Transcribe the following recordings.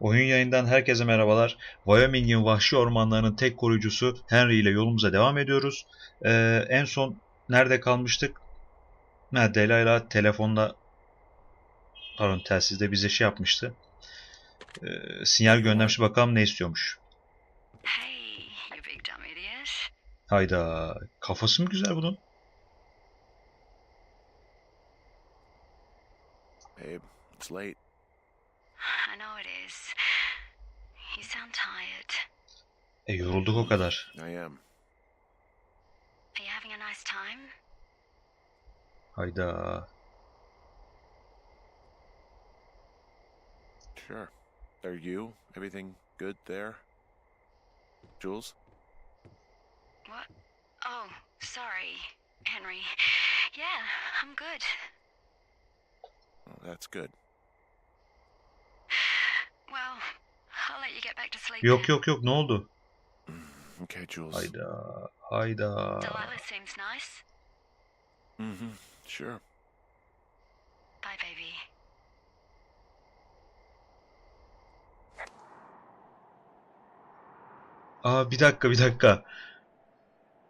Oyun yayından herkese merhabalar. Wyoming'in vahşi ormanlarının tek koruyucusu Henry ile yolumuza devam ediyoruz. Ee, en son nerede kalmıştık? Ha, Delayla telefonda pardon telsizde bize şey yapmıştı. Ee, sinyal göndermiş bakalım ne istiyormuş. Hey, you big dumb idiot. Hayda kafası mı güzel bunun? Babe, it's late. I know it is. You sound tired. E yorulduk o kadar. I am. Are you having a nice time? Hayda. Sure. Are you? Everything good there? Jules? What? Oh, sorry, Henry. Yeah, I'm good. That's good. Well, I'll let you get back to sleep. Yok yok yok ne oldu? Okay, Jules. Hayda. Hayda. Delilah seems nice. Mm-hmm. Sure. Bye, baby. Aa bir dakika bir dakika.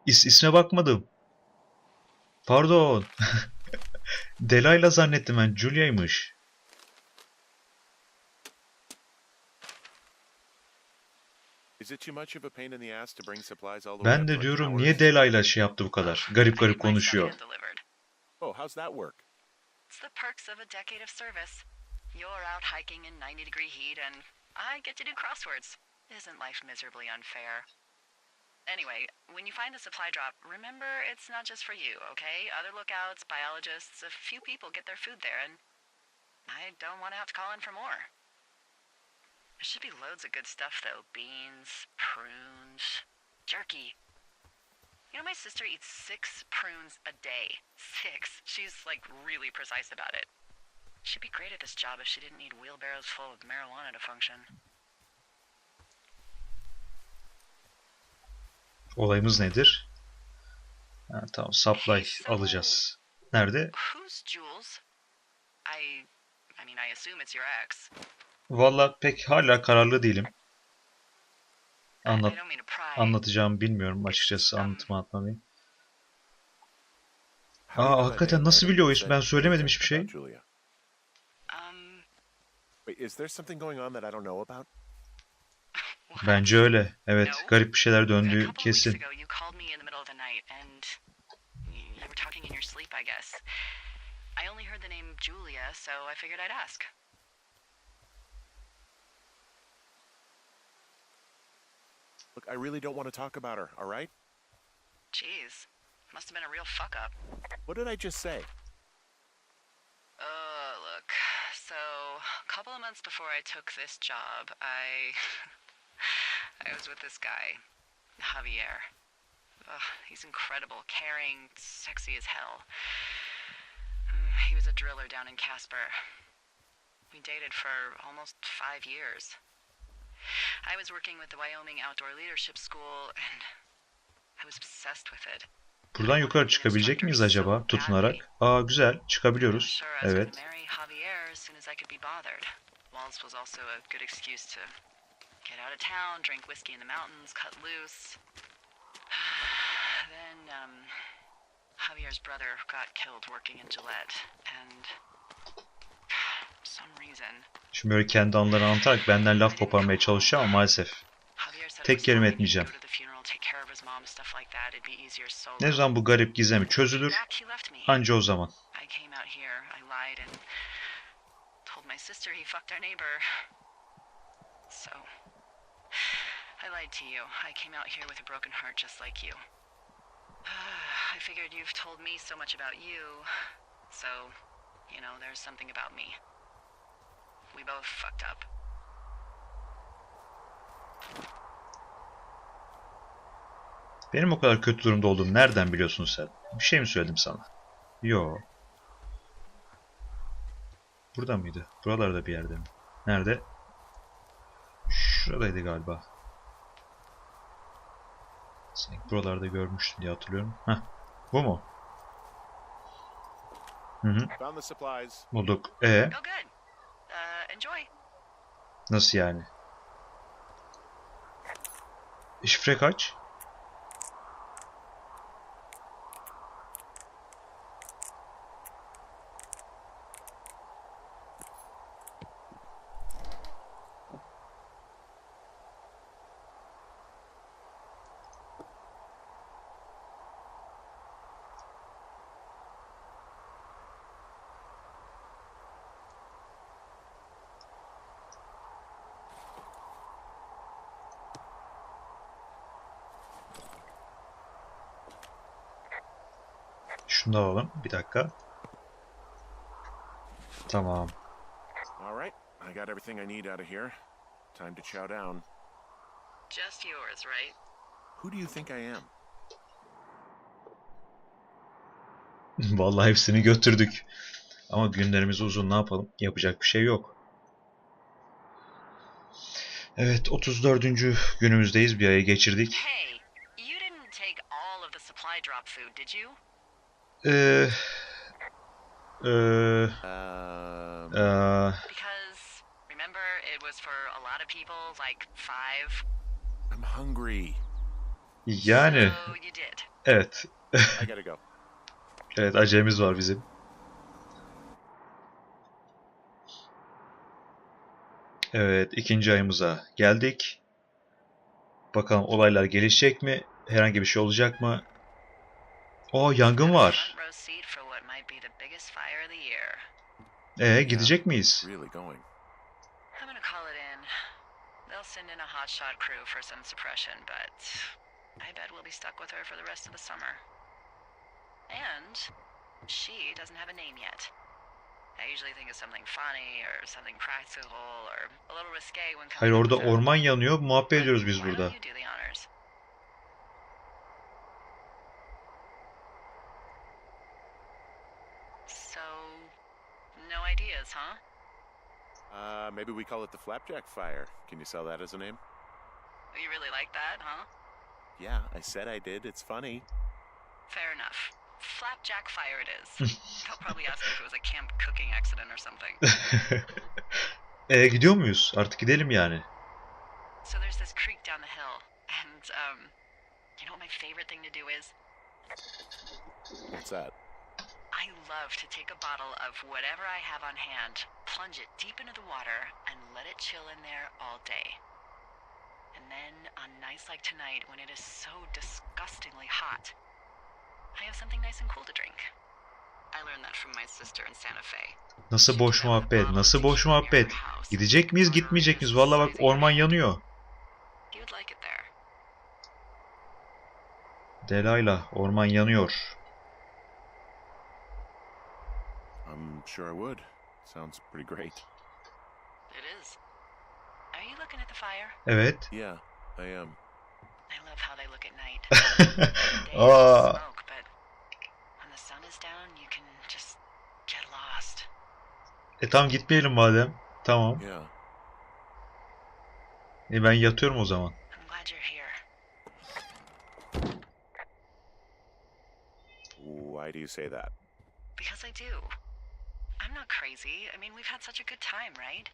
İs isme bakmadım. Pardon. Delayla zannettim ben. Julia'ymış. Ben up de to our diyorum towers? niye Delayla şey yaptı bu kadar? Garip I garip need my stuff konuşuyor. hand-delivered. Oh, how's that work? It's the perks of a decade of service. You're out hiking in 90 degree heat, and I get to do crosswords. Isn't life miserably unfair? Anyway, when you find the supply drop, remember it's not just for you, okay? Other lookouts, biologists, a few people get their food there, and I don't want to have to call in for more. There should be loads of good stuff, though beans, prunes, jerky. You know, my sister eats six prunes a day. Six. She's like really precise about it. She'd be great at this job if she didn't need wheelbarrows full of marijuana to function. Olayımız nedir? Ha, tamam supply alacağız. Nerede? Who's Jules? I. I mean, I assume it's your ex. Valla pek hala kararlı değilim. Anlat, anlatacağımı bilmiyorum açıkçası anlatma atmalıyım. Aa, hakikaten nasıl biliyor Ben söylemedim hiçbir şey. Um. Wait, is there something going on that I don't know about? what? Bence öyle. Evet garip bir şeyler döndüğü kesin. I only heard the name Julia, so I figured I'd ask. Look, I really don't want to talk about her, all right? Jeez, must have been a real fuck up. What did I just say? Uh, look. So, a couple of months before I took this job, I. I was with this guy, Javier. Ugh, he's incredible, caring, sexy as hell. Mm, He was a driller down in Casper. We dated for almost five years. I was working with the Wyoming Outdoor Leadership School, and I was obsessed with it. Buradan yukarı çıkabilecek miyiz acaba tutunarak? Aa güzel çıkabiliyoruz. Evet. get out of town, drink whiskey in the mountains, cut loose. then, um, Javier's brother got killed working in Gillette, and for some reason, Şimdi böyle kendi anılarını anlatarak benden laf koparmaya çalışıyor ama maalesef. Tek kelime etmeyeceğim. Ne zaman bu garip gizemi çözülür anca o zaman. Lied to you. Came out here with a broken heart just like you. I figured you've told me so much about you, so, you know, there's something about me. We both fucked up. Benim o kadar kötü durumda olduğumu nereden biliyorsun sen? Bir şey mi söyledim sana? Yo. Burada mıydı? Buralarda bir yerde mi? Nerede? Şuradaydı galiba. Sanki buralarda görmüştüm diye hatırlıyorum. Heh. Bu mu? Hı hı. Found the supplies. Bulduk. E. Uh, enjoy. Nasıl yani? Şifre kaç? Şunu da alalım. Bir dakika. Tamam. All right, I got everything I need out of here. Time to chow down. Just yours, right? Who do you think I am? Vallahi hepsini götürdük. Ama günlerimiz uzun ne yapalım? Yapacak bir şey yok. Evet 34. günümüzdeyiz. Bir ayı geçirdik. Hey, you didn't take all of the supply drop food, did you? Ee, ee, Um, ee, Because remember, it was for a lot of people, like five. I'm hungry. yani So you did. evet. I gotta go. Evet acelemiz var bizim. Evet ikinci ayımıza geldik. Bakalım olaylar gelişecek mi? Herhangi bir şey olacak mı? O yangın var. Ee gidecek miyiz? Really going. I'm gonna call it in. They'll send in a hotshot crew for some suppression, but I bet we'll be stuck with her for the rest of the summer. And she doesn't have a name yet. I usually think of something funny or something practical or a little risque when coming Hayır orada orman yanıyor. Muhabbet ediyoruz biz burada. Ideas, huh? Uh, maybe we call it the Flapjack Fire. Can you sell that as a name? You really like that, huh? Yeah, I said I did. It's funny. Fair enough. Flapjack fire it is. They'll probably ask me if it was a camp cooking accident or something. e gidiyor muyuz? Artık gidelim yani. So there's this creek down the hill, and um, you know what my favorite thing to do is? What's that? Love to take a bottle of whatever I have on hand, plunge it deep into the water, and let it chill in there all day. And then on nights like tonight, when it is so disgustingly hot, I have something nice and cool to drink. I learned that from my sister in Santa Fe. Nasıl boş muhabbet? Nasıl boş muhabbet? Gidecek miyiz, gitmeyecek miyiz? Vallahi bak orman yanıyor. You'd like it there. Delayla, orman yanıyor. I'm sure I would. Sounds pretty great. It is. Are you looking at the fire? Evet. Yeah, I am. I love how they look at night. oh. is Aa, smoke, but when the sun is down, you can just get lost. e tamam gitmeyelim madem. Tamam. Yeah. E ben yatıyorum o zaman. I'm glad you're here. Why do you say that? Because I do. I'm not crazy. I mean, we've had such a good time, right?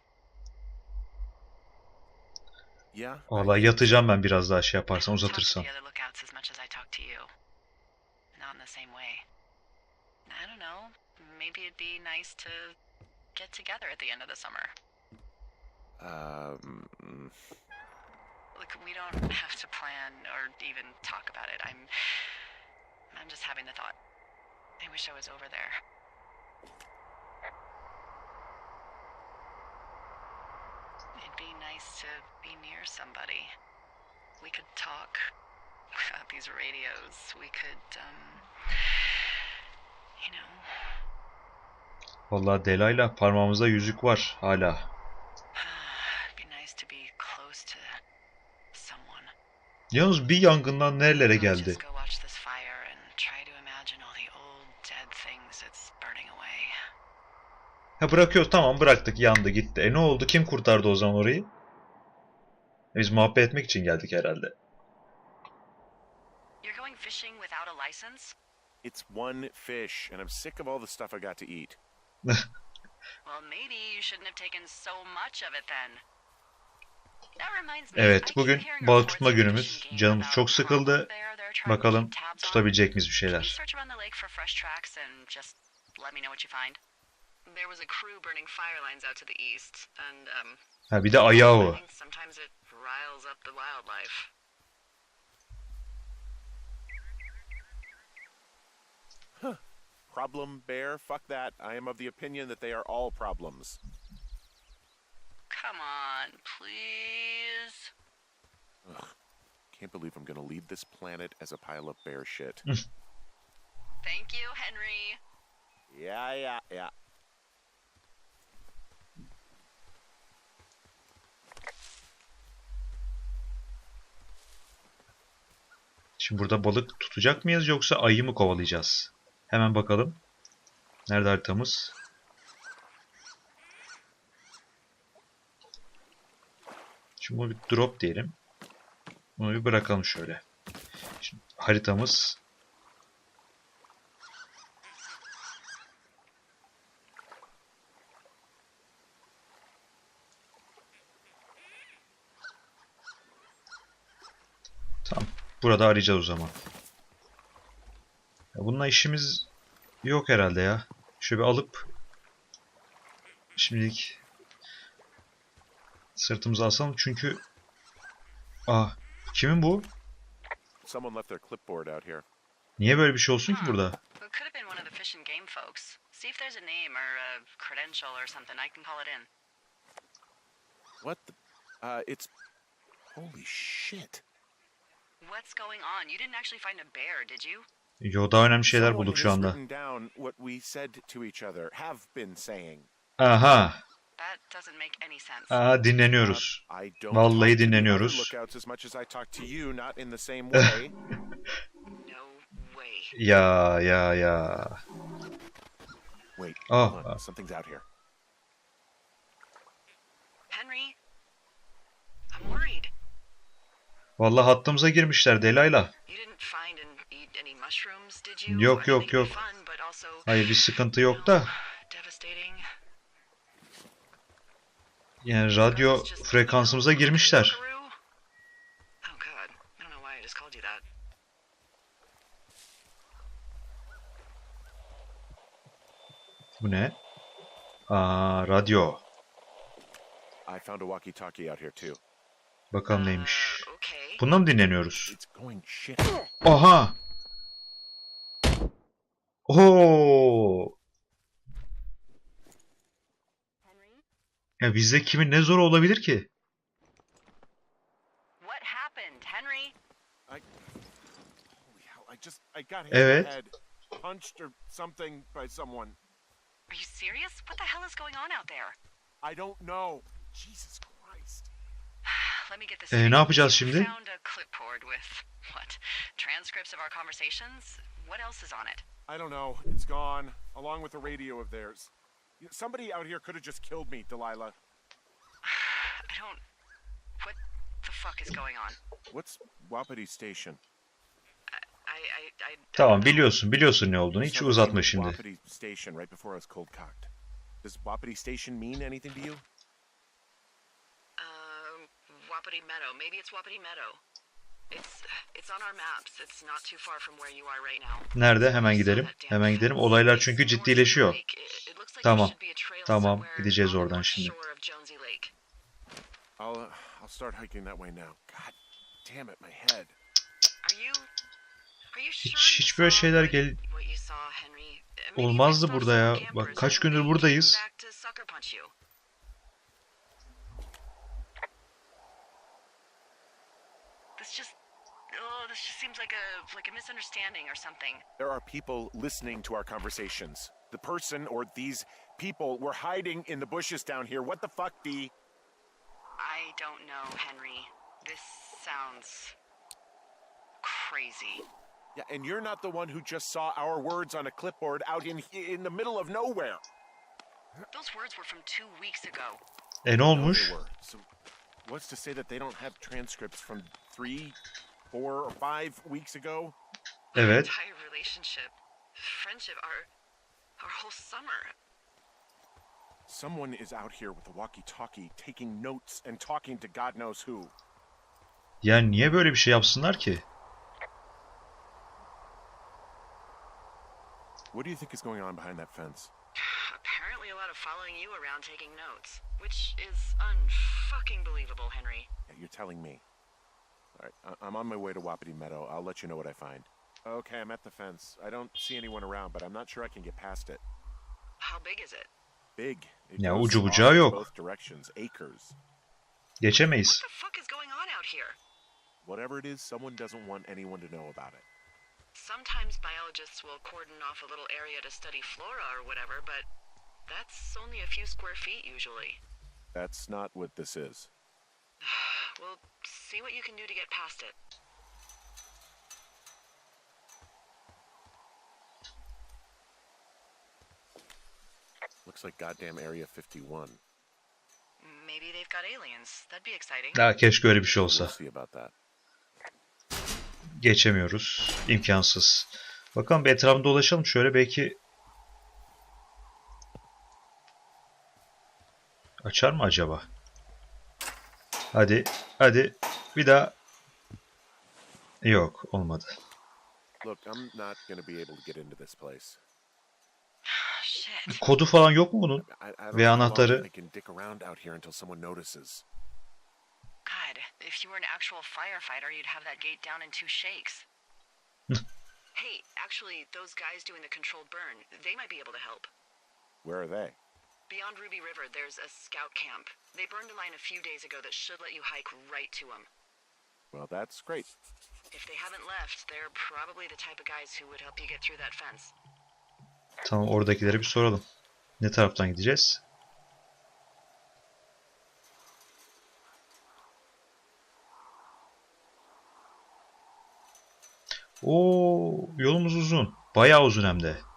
Yeah. I- Vallahi yatacağım ben biraz daha şey I yaparsan don't talk to uzatırsan. the other lookouts as much as I talk to you. Not in the same way. I don't know. Maybe it'd be nice to get together at the end of the summer. Um, Look, we don't have to plan or even talk about it. I'm I'm just having the thought. I wish I was over there. Nice to be near somebody. We could talk without these radios. We could um you know, Vallahi Delayla parmağımızda yüzük var hala. it'd be nice to be close to someone. Yalnız bir yangından nerelere geldi? Ha bırakıyoruz tamam bıraktık yandı gitti. E ne oldu? Kim kurtardı o zaman orayı? Biz muhabbet etmek için geldik herhalde. You're going fishing without a license? it's one fish, and I'm sick of all the stuff I got to eat. Well, maybe you shouldn't have taken so much of it then. Evet, bugün balık tutma günümüz. Canımız çok sıkıldı. Bakalım tutabilecek miyiz bir şeyler. There was a crew burning fire lines out to the east, and um, Ha bir de ayağı I o. think sometimes it riles up the wildlife. Problem bear? Fuck that. I am of the opinion that they are all problems. Come on, please. Ugh. Can't believe I'm gonna leave this planet as a pile of bear shit. Thank you, Henry. yeah, yeah, yeah. Şimdi burada balık tutacak mıyız yoksa ayı mı kovalayacağız? Hemen bakalım. Nerede haritamız? Şimdi bunu bir drop diyelim. Bunu bir bırakalım şöyle. Şimdi haritamız Burada arayacağız o zaman. Ya bununla işimiz yok herhalde ya. Şöyle bir alıp şimdilik sırtımıza asalım çünkü ah kimin bu? Someone left their clipboard out here. Niye böyle bir şey olsun ki burada? It could have been one of the fish and game folks. See if there's a name or a credential or something. I can call it in. What the? Uh, it's. Holy shit. What's going on? You didn't actually find a bear, did you? Yo daha önemli şeyler bulduk şu anda. Aha. Aha dinleniyoruz. Uh, Vallahi dinleniyoruz. Ya ya ya. Wait, Oh, hold on. something's out here. Henry? I'm worried. Vallahi hattımıza girmişler Delayla. Yok, yok, yok. Hayır bir sıkıntı yok da. know, Devastating. Yani radyo frekansımıza girmişler. Oh. Bu ne? Aa radyo. I found a walkie-talkie out here too. Bakalım neymiş. Bununla mı dinleniyoruz? Aha! Oo! Ya bizde kimin ne zoru olabilir ki? What happened, Henry? Holy hell! I just I got hit Evet. punched or something by someone. Are you serious? What the hell is going on out there? I don't know. Jesus Christ. Let me get this Ee, ne yapacağız şimdi? found a clipboard with what? Transcripts of our conversations? What else is on it? I don't know. It's gone, along with the radio of theirs. Somebody out here could have just killed me, Delilah. I don't. What the fuck is going on? What's Wapiti Station? I I I. Tamam know. biliyorsun, biliyorsun ne olduğunu. Hiç uzatma şimdi. Wapiti Station right before I was cold cocked. Does Wapiti Station mean anything to you? Wapiti Meadow. Maybe it's Wapiti Meadow. It's it's on our maps. It's not too far from where you are right now. Nerede? Hemen gidelim. Hemen gidelim. Olaylar çünkü ciddileşiyor. Tamam. Tamam, gideceğiz oradan şimdi. I'll uh, I'll start hiking that way now. God damn it, my head. Hiç- hiç böyle şeyler gel- Olmazdı burada ya. Bak, kaç gündür buradayız. This just seems like a like a misunderstanding or something. There are people listening to our conversations. The person or these people were hiding in the bushes down here. What the fuck, D? I don't know, Henry. This sounds crazy. Yeah, and you're not the one who just saw our words on a clipboard out in in the middle of nowhere. Those words were from two weeks ago. E ne olmuş? were. So, what's to say that they don't have transcripts from three, four, or five weeks ago? Our Evet. entire relationship, friendship, our our whole summer. Someone is out here with a walkie-talkie taking notes and talking to God knows who. Yani niye böyle bir şey yapsınlar ki? What do you think is going on behind that fence? Apparently, a lot of following you around taking notes, which is unfucking believable, Henry. Yeah, you're telling me. All right, I- I'm on my way to Wapiti Meadow. I'll let you know what I find. Okay, I'm at the fence. I don't see anyone around, but I'm not sure I can get past it. How big is it? Big. It Ya goes ucu off bucağı in yok. Both directions, acres. Geçemeyiz. What the fuck is going on out here? Whatever it is, someone doesn't want anyone to know about it. Sometimes biologists will cordon off a little area to study flora or whatever, but that's only a few square feet usually. That's not what this is. We'll see what you can do to get past it. Looks like goddamn Area 51. Maybe they've got aliens. That'd be exciting. Ya keşke öyle bir şey olsa. see about that. Geçemiyoruz. İmkansız. Bakalım bir etrafında dolaşalım. Şöyle belki açar mı acaba? Hadi. Hadi. Bir daha. Yok. Olmadı. Look, I'm not to be able to get into this place. Shit. Kodu falan yok mu bunun? Ve anahtarı-. God, if you were an actual firefighter, you'd have that gate down in two shakes. hey, actually, those guys doing the controlled burn, they might be able to help. Where are they? Beyond Ruby River, there's a scout camp. They burned a line a few days ago that should let you hike right to them. Well, that's great. If they haven't left, they're probably the type of guys who would help you get through that fence. Tamam oradakilere bir soralım. Ne taraftan gideceğiz? Oo, yolumuz uzun. Bayağı uzun hem de.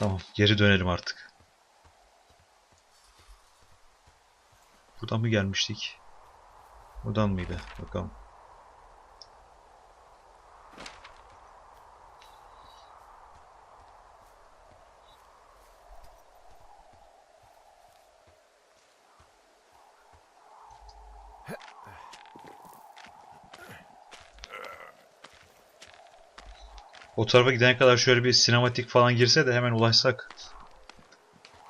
Tamam, geri dönelim artık. Buradan mı gelmiştik? Buradan mıydı? Bakalım. O tarafa gidene kadar şöyle bir sinematik falan girse de hemen ulaşsak.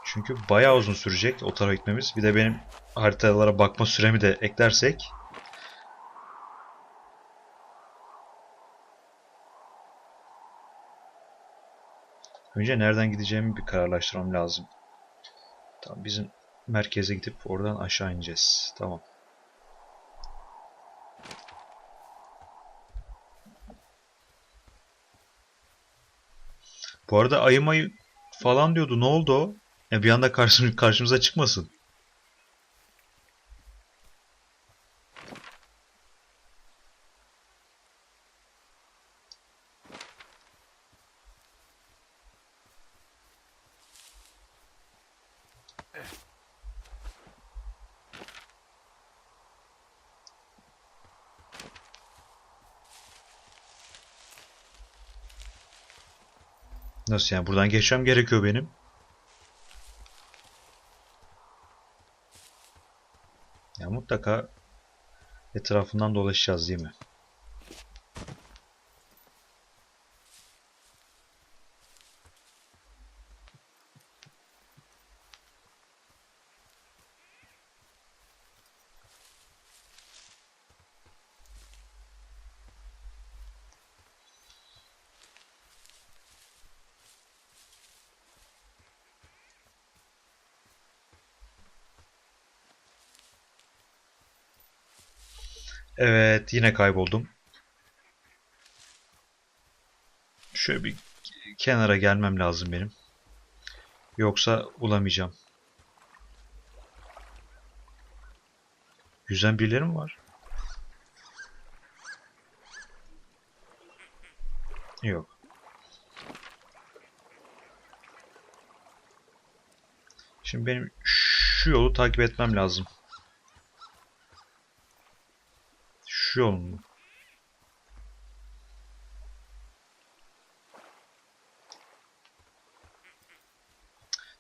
Çünkü bayağı uzun sürecek o tarafa gitmemiz. Bir de benim haritalara bakma süremi de eklersek. Önce nereden gideceğimi bir kararlaştırmam lazım. Tamam bizim merkeze gidip oradan aşağı ineceğiz. Tamam. Bu arada ayı mayı falan diyordu. Ne oldu o? Ya bir anda karşım, karşımıza çıkmasın. Nasıl yani? Buradan geçmem gerekiyor benim. Ya mutlaka etrafından dolaşacağız değil mi? Evet, yine kayboldum. Şöyle bir kenara gelmem lazım benim. Yoksa bulamayacağım. Yüzen birileri mi var? Yok. Şimdi benim şu yolu takip etmem lazım. düşüyor?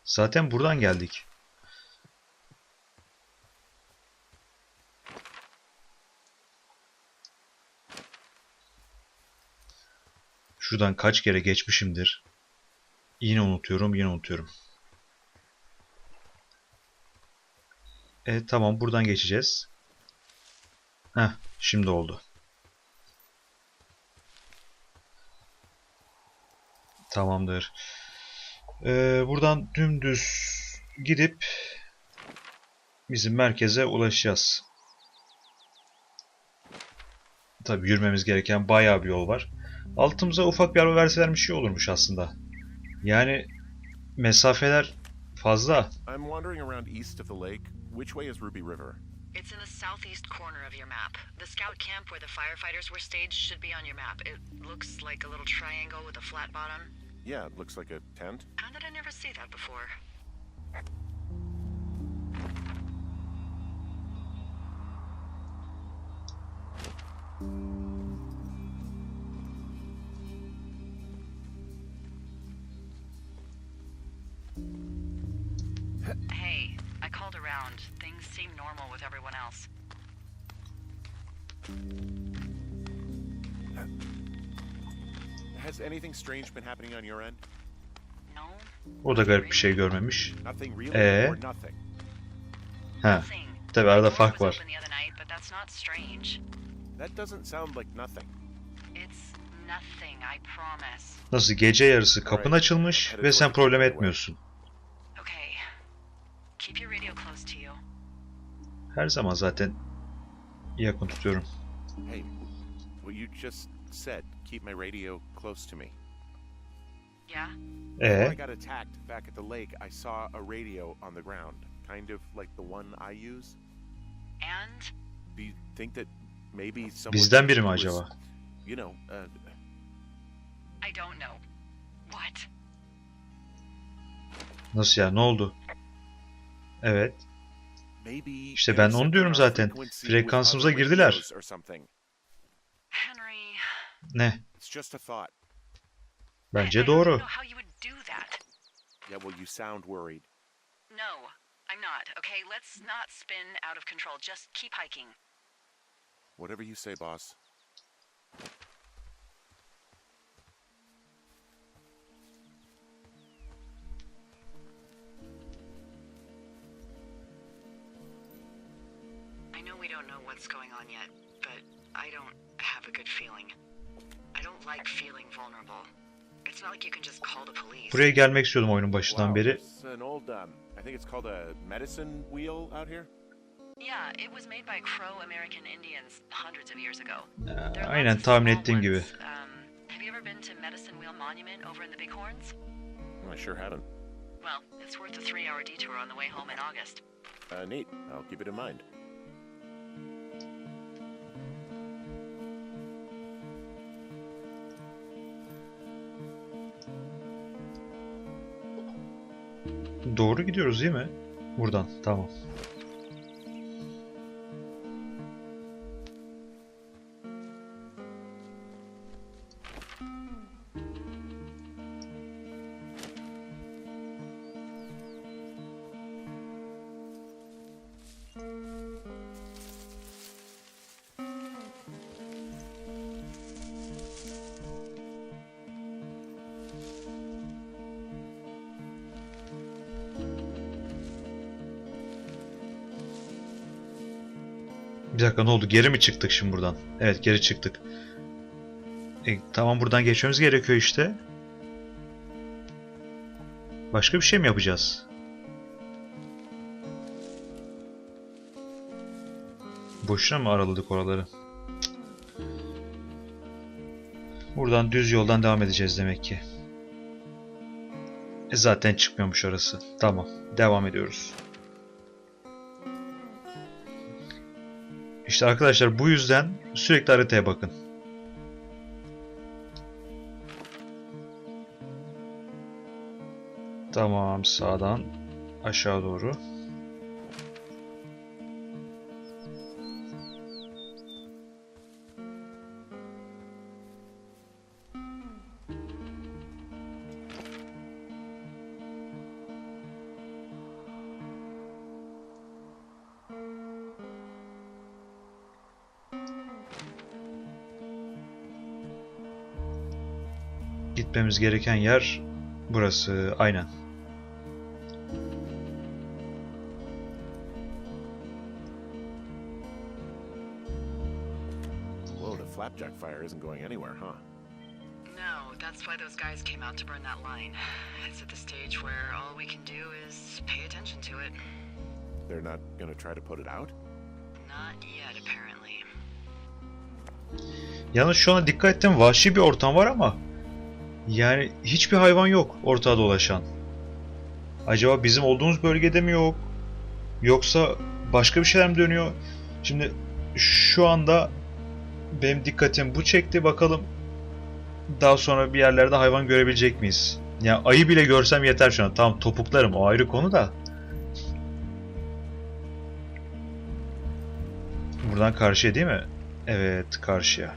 Zaten buradan geldik. Şuradan kaç kere geçmişimdir. Yine unutuyorum, yine unutuyorum. E tamam buradan geçeceğiz. Heh, şimdi oldu. Tamamdır. Ee, buradan dümdüz gidip bizim merkeze ulaşacağız. Tabii yürümemiz gereken bayağı bir yol var. Altımıza ufak bir araba verselermiş şey olurmuş aslında. Yani mesafeler fazla. I'm wandering around east of the lake. Which way is Ruby River? It's in the southeast corner of your map. The scout camp where the firefighters were staged should be on your map. It looks like a little triangle with a flat bottom. Yeah, it looks like a tent. How did I never see that before? Hey, I called around. Things seem normal with everyone else. Has anything strange been happening on your end? No? O da garip bir şey görmemiş. Nothing really or nothing? Ha, tabii arada fark var. open the other night, but that's not strange. That doesn't sound like nothing. It's nothing, I promise. Nasıl gece yarısı kapın açılmış ve sen problem etmiyorsun. Okay. Keep your radio close to you. Her zaman zaten yakın tutuyorum. Hey, what you just said, keep my radio close to me. Yeah? Before E I got attacked back at the lake, I saw a radio on the ground, kind of like the one I use. And Do you think that maybe someone bizden biri mi acaba? You know, uh, I don't know. What? Nasıl ya? Ne oldu? Evet. İşte ben onu diyorum zaten. Frekansımıza girdiler. Ne? Bence doğru. know how you would do that. Yeah, well, you sound worried. No, I'm not. Okay, let's not spin out of control. Just keep hiking. Whatever you say, boss. We don't know what's going on yet, but I don't have a good feeling. I don't like feeling vulnerable. It's not like you can just call the police. Buraya gelmek istiyordum oyunun başından Wow, beri. it's an old, um, I think it's called a medicine wheel out here. Yeah, it was made by Crow American Indians hundreds of years ago. Ee, There are Aynen lots of tahmin ettiğim gibi. Um, have you ever been to Medicine Wheel Monument over in the Bighorns? I sure haven't. Well, it's worth a three-hour detour on the way home in August. Uh, neat. I'll keep it in mind. Doğru gidiyoruz değil mi? Buradan. Tamam. Oldu? Geri mi çıktık şimdi buradan? Evet geri çıktık. E, tamam buradan geçmemiz gerekiyor işte. Başka bir şey mi yapacağız? Boşuna mı araladık oraları? Buradan düz yoldan devam edeceğiz demek ki. E zaten çıkmıyormuş orası. Tamam. Devam ediyoruz. İşte arkadaşlar bu yüzden sürekli haritaya bakın. Tamam sağdan aşağı doğru. Gitmemiz gereken yer burası. Aynen. Whoa, the flapjack fire isn't going anywhere, huh? No, that's why those guys came out to burn that line. It's at the stage where all we can do is pay attention to it. They're not gonna try to put it out? Not yet, apparently. Yalnız şu ana dikkat ettim vahşi bir ortam var ama yani hiçbir hayvan yok ortada dolaşan. Acaba bizim olduğumuz bölgede mi yok? Yoksa başka bir şeyler mi dönüyor? Şimdi şu anda benim dikkatim bu çekti. Bakalım daha sonra bir yerlerde hayvan görebilecek miyiz? Ya ayı bile görsem yeter şu an. Tamam topuklarım o ayrı konu da. Buradan karşıya değil mi? Evet karşıya.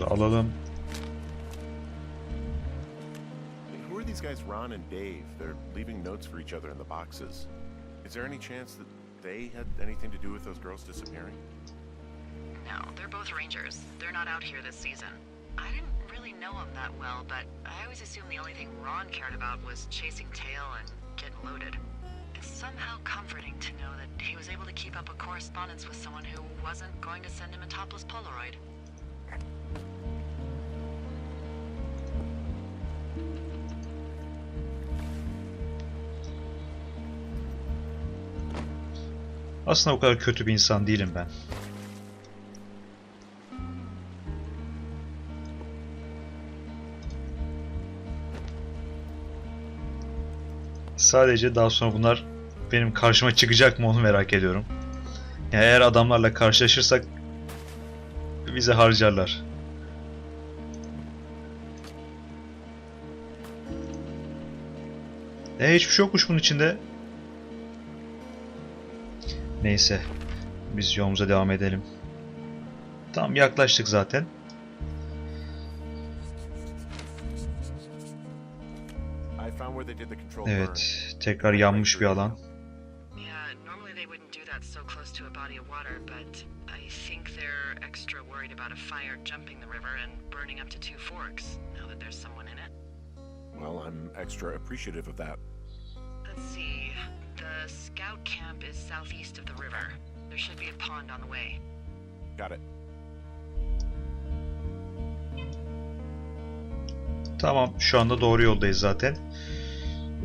Notumuzu alalım. Who are these guys, Ron and Dave? They're leaving notes for each other in the boxes. Is there any chance that they had anything to do with those girls disappearing? No, they're both rangers. They're not out here this season. I didn't really know them that well, but I always assumed the only thing Ron cared about was chasing tail and getting loaded. It's somehow comforting to know that he was able to keep up a correspondence with someone who wasn't going to send him a topless Polaroid. Aslında o kadar kötü bir insan değilim ben. Sadece daha sonra bunlar benim karşıma çıkacak mı onu merak ediyorum. Ya eğer adamlarla karşılaşırsak bizi harcarlar. E hiçbir şey yokmuş bunun içinde. Neyse. Biz yolumuza devam edelim. Tam yaklaştık zaten. Evet. Tekrar yanmış bir alan. Well, I'm extra appreciative of that. Let's see. The scout camp is southeast of the river. There should be a pond on the way. Got it. Tamam. Şu anda doğru yoldayız zaten.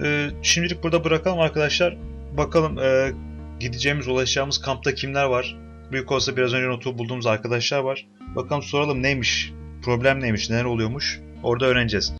Ee, şimdilik burada bırakalım arkadaşlar. Bakalım e, gideceğimiz, ulaşacağımız kampta kimler var? Büyük olsa biraz önce notu bulduğumuz arkadaşlar var. Bakalım soralım neymiş? Problem neymiş? Neler oluyormuş? Orada öğreneceğiz.